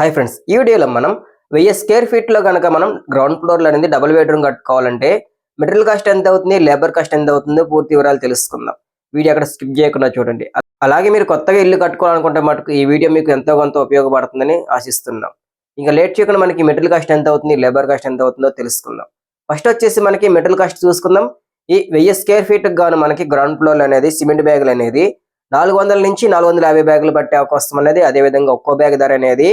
Hi friends ఈ వీడియోలో మనం వెయ్యి స్క్వేర్ ఫీట్లో కనుక మనం గ్రౌండ్ ఫ్లోర్లో అనేది డబుల్ బెడ్రూమ్ కట్టుకోవాలంటే మెటీరియల్ కాస్ట్ ఎంత అవుతుంది లేబర్ కాస్ట్ ఎంత అవుతుందో పూర్తి వివరాలు తెలుసుకుందాం. వీడియో అక్కడ స్కిప్ చేయకుండా చూడండి. అలాగే మీరు కొత్తగా ఇల్లు కట్టుకోవాలనుకుంటే మటుకు ఈ వీడియో మీకు ఎంతో కొంత ఉపయోగపడుతుందని ఆశిస్తున్నాం. ఇంకా లేట్ చేయకుండా మనకి మెటీరియల్ కాస్ట్ ఎంత అవుతుంది లేబర్ కాస్ట్ ఎంత అవుతుందో తెలుసుకుందాం. ఫస్ట్ వచ్చేసి మనకి మెటీరియల్ కాస్ట్ చూసుకుందాం. ఈ వెయ్యి స్క్వేర్ ఫీట్ గాను మనకి గ్రౌండ్ ఫ్లోర్ అనేది సిమెంట్ బ్యాగులు అనేది నాలుగు వందల నుంచి నాలుగు వందల యాభై బ్యాగులు పట్టే అవకాశం అనేది అదే విధంగా ఒక్కో బ్యాగ్ ధర అనేది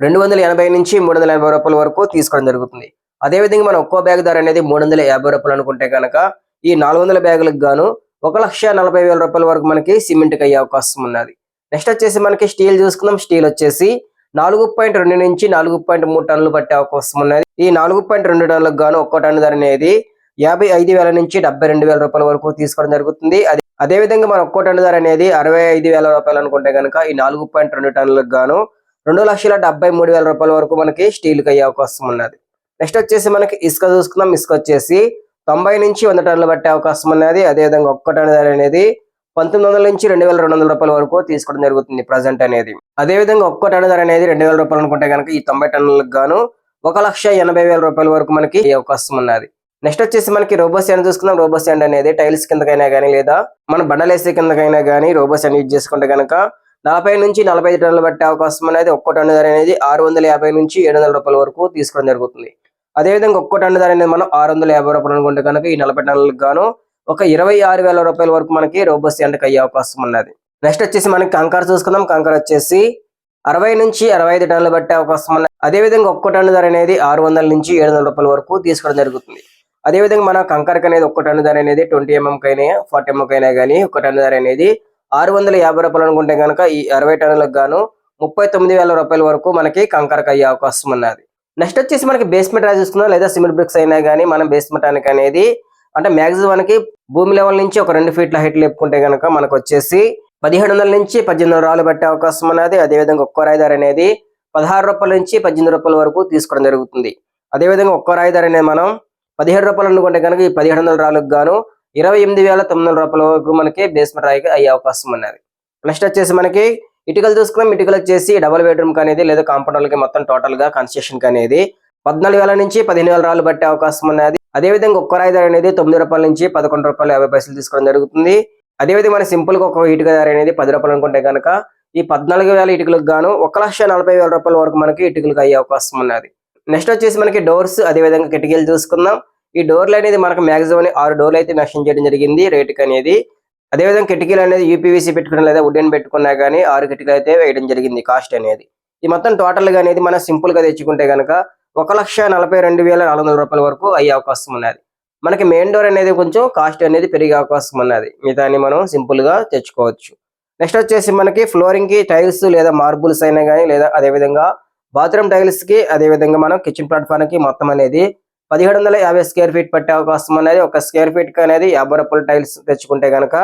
రెండు వందల ఎనభై నుంచి మూడు వందల ఎనభై రూపాయల వరకు తీసుకోవడం జరుగుతుంది. అదే విధంగా మనం ఒక్కో బ్యాగ్ ధర అనేది మూడు వందల యాభై రూపాయలు అనుకుంటే కనుక ఈ నాలుగు వందల బ్యాగులకు గాను ఒక లక్ష నలభై వేల రూపాయల వరకు మనకి సిమెంట్ అయ్యే అవకాశం ఉన్నది. నెక్స్ట్ వచ్చేసి మనకి స్టీల్ చూసుకుందాం. స్టీల్ వచ్చేసి నాలుగు పాయింట్ రెండు నుంచి నాలుగు పాయింట్ మూడు టన్నులు పట్టే అవకాశం ఉన్నది. ఈ నాలుగు పాయింట్ రెండు టన్నులకు గాను ఒక్కో టన్ను ధర అనేది యాభై ఐదు వేల నుంచి డెబ్బై రెండు వేల రూపాయల వరకు తీసుకోవడం జరుగుతుంది. అదే అదే విధంగా మన ఒక్కో టన్ను ధర అనేది అరవై ఐదు వేల రూపాయలు అనుకుంటే కనుక ఈ నాలుగు పాయింట్ రెండు టన్నులకు గాను రెండు లక్షల డెబ్బై మూడు వేల రూపాయల వరకు మనకి స్టీల్కి అయ్యే అవకాశం ఉన్నది. నెక్స్ట్ వచ్చేసి మనకి ఇసుక చూసుకుందాం. ఇసుక వచ్చేసి తొంభై నుంచి వంద టన్నులు పట్టే అవకాశం ఉన్నది. అదే విధంగా ఒక్క టన్ ధర అనేది పంతొమ్మిది వందల నుంచి రెండు వేల రెండు వందల రూపాయల వరకు తీసుకోవడం జరుగుతుంది ప్రజెంట్ అనేది. అదే విధంగా ఒక్క టన్ ధర అనేది రెండు వేల రూపాయలు అనుకుంటే కనుక ఈ తొంభై టన్నులకు గాను ఒక లక్ష ఎనభై వేల రూపాయల వరకు మనకి అవకాశం ఉన్నది. నెక్స్ట్ వచ్చేసి మనకి రోబో స్టాండ్ చూసుకుందాం. రోబో స్టాండ్ అనేది టైల్స్ కిందకైనా కానీ లేదా మన బండలేసే కిందకైనా కానీ రోబో స్టాండ్ యూజ్ చేసుకుంటే కనుక నలభై నుంచి నలభై ఐదు టన్నులు పట్టే అవకాశం అనేది ఒక్కో టన్ను ధర అనేది ఆరు వందల యాభై నుంచి ఏడు వందల రూపాయల వరకు తీసుకోవడం జరుగుతుంది. అదేవిధంగా ఒక్కో టన్ను ధర అనేది మనం ఆరు వందల యాభై రూపాయలు అనుకుంటే కనుక ఈ నలభై టన్నులకు గాను ఒక ఇరవై ఆరు వేల రూపాయల వరకు మనకి రోబోస్ ఎండకు అయ్యే అవకాశం ఉన్నది. నెక్స్ట్ వచ్చేసి మనకి కంకర చూసుకుందాం. కంకర వచ్చేసి అరవై నుంచి అరవై ఐదు టన్నులు పట్టే అవకాశం ఉన్నది అదేవిధంగా ఒక్కో టన్ను ధర అనేది ఆరు వందల నుంచి ఏడు వందల రూపాయల వరకు తీసుకోవడం జరుగుతుంది. అదేవిధంగా మన కంకరకి అనేది ఒక్క టన్ను ధర అనేది ట్వంటీ ఎంఎం కైనా ఫార్టీ ఎంఎం కైనా కానీ ఒక టన్ను ధర అనేది ఆరు వందల యాభై రూపాయలు అనుకుంటే కనుక ఈ అరవై టన్నులకు గాను ముప్పై తొమ్మిది వేల రూపాయల వరకు మనకి కంకరకు అయ్యే అవకాశం ఉన్నది. నెక్స్ట్ వచ్చేసి మనకి బేస్మెంట్ రాజు చూసుకున్నా లేదా సిమెంట్ బ్రిక్స్ అయినా కానీ మనం బేస్మెంట్ అనేది అనేది అంటే మ్యాక్సిమం మనకి భూమి లెవెల్ నుంచి ఒక రెండు ఫీట్ల హైట్ లేపుకుంటే కనుక మనకు వచ్చేసి పదిహేడు వందల నుంచి పద్దెనిమిది వందల రాళ్ళు పట్టే అవకాశం ఉన్నది. అదేవిధంగా ఒక్కో రాయిదారు అనేది పదహారు రూపాయల నుంచి పద్దెనిమిది రూపాయల వరకు తీసుకోవడం జరుగుతుంది. అదేవిధంగా ఒక్కో రాయిదారు అనేది మనం పదిహేడు రూపాయలు అనుకుంటే కనుక ఈ పదిహేడు వందల రాళ్ళకు గాను ఇరవై ఎనిమిది వేల తొమ్మిది వందల రూపాయల వరకు మనకి బేస్మెంట్ రాయికి అయ్యే అవకాశం ఉన్నది. నెక్స్ట్ వచ్చేసి మనకి ఇటుకలు చూసుకున్నాం ఇటుకలు వచ్చేసి డబుల్ బెడ్రూమ్కి అనేది లేదా కాంపౌండర్లకి మొత్తం టోటల్గా అనేది పద్నాలుగు వేల నుంచి పదిహేను వేల రాళ్ళు పట్టే అవకాశం ఉన్నది. అదేవిధంగా ఒక్క రాయి ధర అనేది తొమ్మిది రూపాయల నుంచి పదకొండు రూపాయలు యాభై పైసలు తీసుకోవడం జరుగుతుంది. అదేవిధంగా మన సింపుల్గా ఒక ఇటుక ధర అనేది పది రూపాయలు అనుకుంటే కనుక ఈ పద్నాలుగు వేల ఇటుకలకు గాను ఒక లక్ష నలభై వేల రూపాయల వరకు మనకి ఇటుకలకు అయ్యే అవకాశం ఉన్నది. నెక్స్ట్ వచ్చేసి మనకి డోర్స్ అదేవిధంగా కిటికీలు చూసుకుందాం ఈ డోర్లు అనేది మనకు మాక్సిమం ఆరు డోర్లు అయితే మెన్షన్ చేయడం జరిగింది. రేటుకి అనేది అదేవిధంగా కిటికీలు అనేది యూపీవీసీ పెట్టుకున్న లేదా వుడెన్ పెట్టుకున్నా కానీ ఆరు కిటికీలు అయితే వేయడం జరిగింది కాస్ట్ అనేది. ఈ మొత్తం టోటల్గా అనేది మనం సింపుల్గా తెచ్చుకుంటే కనుక ఒక లక్ష నలభై రెండు వేల నాలుగు వందల రూపాయల వరకు అయ్యే అవకాశం ఉన్నది. మనకి మెయిన్ డోర్ అనేది కొంచెం కాస్ట్ అనేది పెరిగే అవకాశం ఉన్నది. మిగతాన్ని మనం సింపుల్గా తెచ్చుకోవచ్చు. నెక్స్ట్ వచ్చేసి మనకి ఫ్లోరింగ్కి టైల్స్ లేదా మార్బుల్స్ అయినా కానీ లేదా అదే విధంగా బాత్రూమ్ టైల్స్కి అదే విధంగా మనం కిచెన్ ప్లాట్ఫామ్కి మొత్తం అనేది పదిహేడు వందల యాభై స్క్వేర్ ఫీట్ పట్టే అవకాశం అనేది ఒక స్క్వేర్ ఫీట్కి అనేది యాభై రూపాయల టైల్స్ తెచ్చుకుంటే కనుక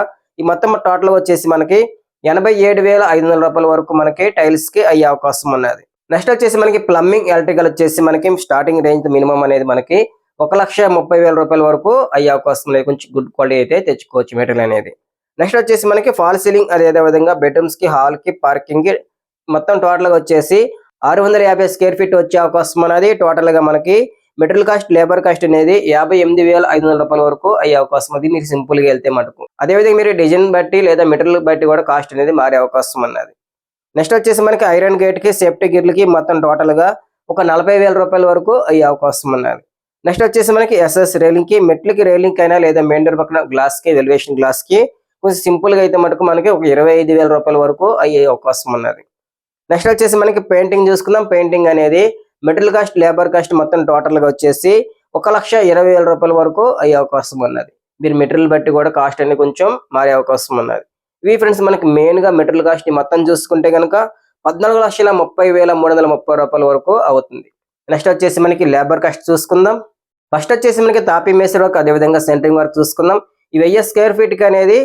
ఈ మొత్తం టోటల్ వచ్చేసి మనకి ఎనభై ఏడు వేల ఐదు వందల రూపాయల వరకు మనకి టైల్స్కి అయ్యే అవకాశం ఉన్నది. నెక్స్ట్ వచ్చేసి మనకి ప్లంబింగ్ ఎలక్ట్రికల్ వచ్చేసి మనకి స్టార్టింగ్ రేంజ్ మినిమం అనేది మనకి ఒక లక్ష ముప్పై వేల రూపాయల వరకు అయ్యే అవకాశం లేదు కొంచెం గుడ్ క్వాలిటీ అయితే తెచ్చుకోవచ్చు మెటీరియల్ అనేది. నెక్స్ట్ వచ్చేసి మనకి ఫాల్ సీలింగ్ అదే విధంగా బెడ్రూమ్స్కి హాల్కి పార్కింగ్కి మొత్తం టోటల్గా వచ్చేసి ఆరు వందల యాభై స్క్వేర్ ఫీట్ వచ్చే అవకాశం అనేది టోటల్గా మనకి మెటీరియల్ కాస్ట్ లేబర్ కాస్ట్ అనేది యాభై ఎనిమిది వేల ఐదు వందల రూపాయల వరకు అయ్యే అవకాశం అది మీరు సింపుల్గా వెళ్తే మటుకు. అదేవిధంగా మీరు డిజైన్ బట్టి లేదా మెటీరియల్ బట్టి కూడా కాస్ట్ అనేది మారే అవకాశం ఉన్నది. నెక్స్ట్ వచ్చేసి మనకి ఐరన్ గేట్కి సేఫ్టీ గిర్లకి మొత్తం టోటల్గా ఒక నలభై వేల రూపాయల వరకు అయ్యే అవకాశం ఉన్నది. నెక్స్ట్ వచ్చేసి మనకి ఎస్ఎస్ రైలింగ్కి మెట్లకి రైలింగ్ అయినా లేదా మెయిన్ డోర్ పక్కన గ్లాస్కి వెలివేషన్ గ్లాస్కి కొంచెం సింపుల్గా అయితే మటుకు మనకి ఒక ఇరవై ఐదు వేల రూపాయల వరకు అయ్యే అవకాశం ఉన్నది. నెక్స్ట్ వచ్చేసి మనకి పెయింటింగ్ చూసుకుందాం. పెయింటింగ్ అనేది మెటీరియల్ కాస్ట్ లేబర్ కాస్ట్ మొత్తం టోటల్గా వచ్చేసి ఒక లక్ష ఇరవై వేల రూపాయల వరకు అయ్యే అవకాశం ఉన్నది. మీరు మెటీరియల్ బట్టి కూడా కాస్ట్ అనేది కొంచెం మారే అవకాశం ఉన్నది. ఇవి ఫ్రెండ్స్ మనకి మెయిన్గా మెటీరియల్ కాస్ట్ మొత్తం చూసుకుంటే కనుక పద్నాలుగు లక్షల ముప్పై వేల మూడు వందల ముప్పై రూపాయల వరకు అవుతుంది. నెక్స్ట్ వచ్చేసి మనకి లేబర్ కాస్ట్ చూసుకుందాం. ఫస్ట్ వచ్చేసి మనకి తాపీ మేసర్ వర్క్ అదేవిధంగా సెంటరింగ్ వర్క్ చూసుకుందాం. ఈ వెయ్యి స్క్వేర్ ఫీట్కి అనేది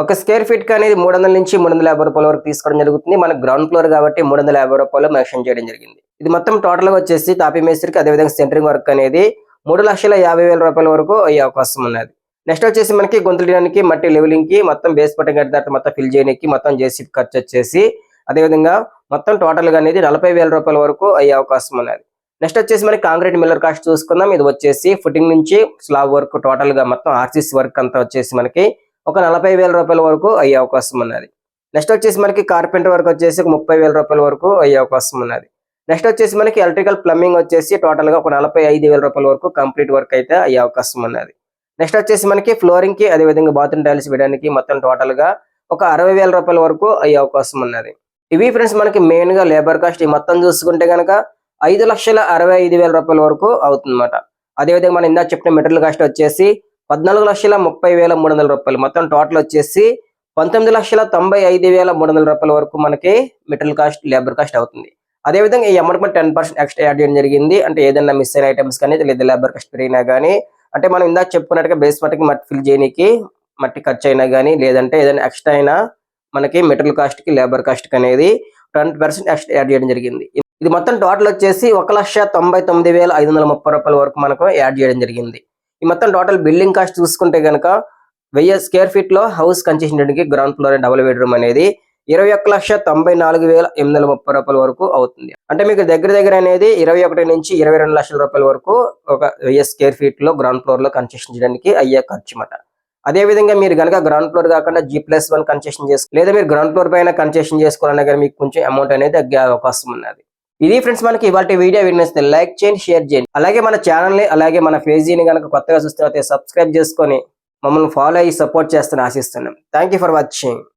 ఒక స్క్వేర్ ఫీట్కి అనేది మూడు వందల నుంచి మూడు వందల యాభై రూపాయల వరకు తీసుకోవడం జరుగుతుంది. మనకు గ్రౌండ్ ఫ్లోర్ కాబట్టి మూడు వందల యాభై రూపాయలు మెన్షన్ చేయడం జరిగింది. ఇది మొత్తం టోటల్గా వచ్చేసి తాపీ మేస్త్రికి అదేవిధంగా సెంటరింగ్ వర్క్ అనేది మూడు లక్షల యాభై వేల రూపాయల వరకు అయ్యే అవకాశం ఉన్నది. నెక్స్ట్ వచ్చేసి మనకి గొంతులు మట్టి లెవెలింగ్కి మొత్తం బేస్ పట్టం కట్టిన తర్వాత మొత్తం ఫిల్ చేయడానికి మొత్తం జేసీపీ ఖర్చు వచ్చేసి అదేవిధంగా మొత్తం టోటల్గా అనేది నలభై వేల రూపాయల వరకు అయ్యే అవకాశం ఉన్నది. నెక్స్ట్ వచ్చేసి మనకి కాంక్రీట్ మిల్లర్ కాస్ట్ చూసుకుందాం. ఇది వచ్చేసి ఫుటింగ్ నుంచి స్లాబ్ వర్క్ టోటల్గా మొత్తం ఆర్సీసీ వర్క్ అంతా వచ్చేసి మనకి ఒక నలభై వేల రూపాయల వరకు అయ్యే అవకాశం ఉన్నది. నెక్స్ట్ వచ్చేసి మనకి కార్పెంటర్ వర్క్ వచ్చేసి ఒక ముప్పై వేల రూపాయల వరకు అయ్యే అవకాశం ఉన్నది. నెక్స్ట్ వచ్చేసి మనకి ఎలక్ట్రికల్ ప్లంబింగ్ వచ్చేసి టోటల్గా ఒక నలభై ఐదు వేల రూపాయల వరకు కంప్లీట్ వర్క్ అయితే అయ్యే అవకాశం ఉన్నది. నెక్స్ట్ వచ్చేసి మనకి ఫ్లోరింగ్కి అదేవిధంగా బాత్రూమ్ టైల్స్ వేయడానికి మొత్తం టోటల్గా ఒక అరవై వేల రూపాయల వరకు అయ్యే అవకాశం ఉన్నది. ఇవి ఫ్రెండ్స్ మనకి మెయిన్గా లేబర్ కాస్ట్ ఈ మొత్తం చూసుకుంటే కనుక ఐదు లక్షల అరవై ఐదు వేల రూపాయల వరకు అవుతుందన్నమాట. అదేవిధంగా మనం ఇందా చెప్పిన మెటీరియల్ కాస్ట్ వచ్చేసి పద్నాలుగు లక్షల ముప్పై వేల మూడు వందల రూపాయలు. మొత్తం టోటల్ వచ్చేసి పంతొమ్మిది లక్షల తొంభై ఐదు వేల మూడు వందల రూపాయల వరకు మనకి మెటీరియల్ కాస్ట్ లేబర్ కాస్ట్ అవుతుంది. అదేవిధంగా ఈ amount ten percent extra add చేయడం జరిగింది. అంటే ఏదైనా మిస్ అయిన ఐటమ్స్ కానీ లేదా లేబర్ కాస్ట్ పెరిగినా కానీ అంటే మనం ఇందాక చెప్పుకున్నట్టుగా బేస్ మట్టికి మట్టి ఫిల్ చేయడానికి మట్టి ఖర్చు అయినా కానీ లేదంటే ఏదైనా ఎక్స్ట్రా అయినా మనకి మెటీరియల్ కాస్ట్కి లేబర్ కాస్ట్కి అనేది ట్వంటీ పర్సెంట్ ఎక్స్ట్రా యాడ్ చేయడం జరిగింది. ఇది మొత్తం టోటల్ వచ్చేసి ఒక లక్ష తొంభై తొమ్మిది వేల ఐదు వందల ముప్పై రూపాయల వరకు మనకు యాడ్ చేయడం జరిగింది. ఈ మొత్తం టోటల్ బిల్డింగ్ కాస్ట్ చూసుకుంటే కనుక వెయ్యి square ఫీట్లో house construction ground floor double bedroom అనేది ఇరవై ఒక్క లక్ష తొంభై నాలుగు వేల ఎనిమిది వందల ముప్పై రూపాయల వరకు అవుతుంది. అంటే మీకు దగ్గర దగ్గర అనేది ఇరవై ఒకటి నుంచి ఇరవై రెండు లక్షల రూపాయల వరకు ఒక వెయ్యి స్క్వేర్ ఫీట్లో గ్రౌండ్ ఫ్లోర్లో కన్సెషన్ చేయడానికి అయ్యే ఖర్చు అన్నమాట. అదే విధంగా మీరు కనుక గ్రౌండ్ ఫ్లోర్ కాకుండా జీ ప్లస్ వన్ కన్సెషన్ చేసుకో లేదా మీరు గ్రౌండ్ ఫ్లోర్ పైన కన్సెషన్ చేసుకోవాలన్నా కానీ మీకు కొంచెం అమౌంట్ అనేది తగ్గే అవకాశం ఉన్నది. ఇది ఫ్రెండ్స్ మనకి ఇవాళ వీడియో వినిస్తే లైక్ చేయండి షేర్ చేయండి. అలాగే మన ఛానల్ని అలాగే మన పేజీని కనుక కొత్తగా చూస్తే సబ్స్క్రైబ్ చేసుకొని మమ్మల్ని ఫాలో అయ్యి సపోర్ట్ చేస్తాను ఆశిస్తున్నాం. Thank for watching